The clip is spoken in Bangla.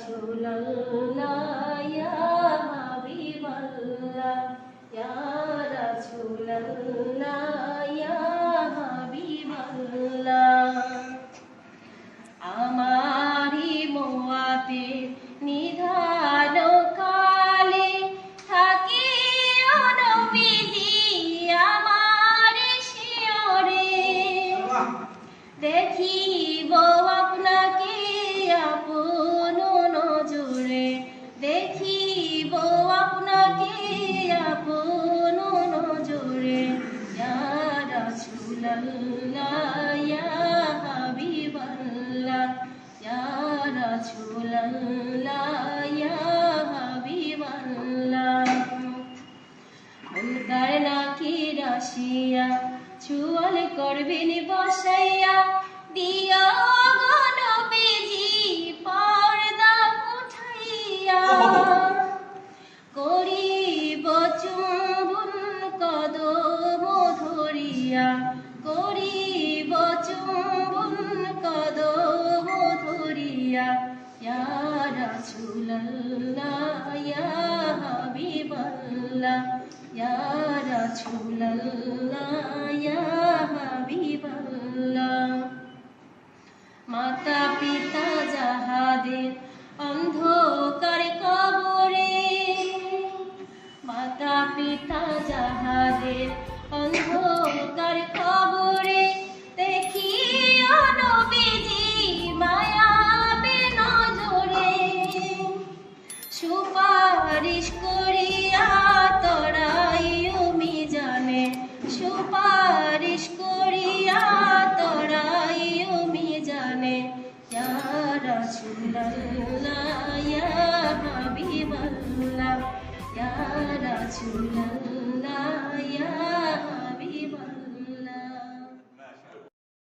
রাসূলুল্লাহ ইয়া হাবিবাল্লাহ ইয়া রাসূলুল্লাহ ইয়া হাবিবাল্লাহ আমারি মোয়াতে নিধান কালে থাকি অনবিধি আমার শিয়রে। দেখিব আপনাকে আপন রাসূলুল্লাহ ইয়া হাবিবাল্লাহ, ইয়া রাসূলুল্লাহ, ইয়া হাবিবাল্লাহ। মুনকার নাকি রাশিয়া, চুয়াল বসাইয়া দিয়া করিব চুম্বন কদম ধরিয়া করিব চুম্বন কদম ধরিয়া ইয়া রাসূলুল্লাহ ইয়া হাবিবাল্লাহ ইয়া রাসূলুল্লাহ ইয়া সুপারিশ করিয়া তরাইও মিজানে। সুপারিশ করিয়া তরাইও মিজানে। ইয়া রাসূলুল্লাহ ইয়া হাবিবাল্লাহ ইয়া রাসূলুল্লাহ।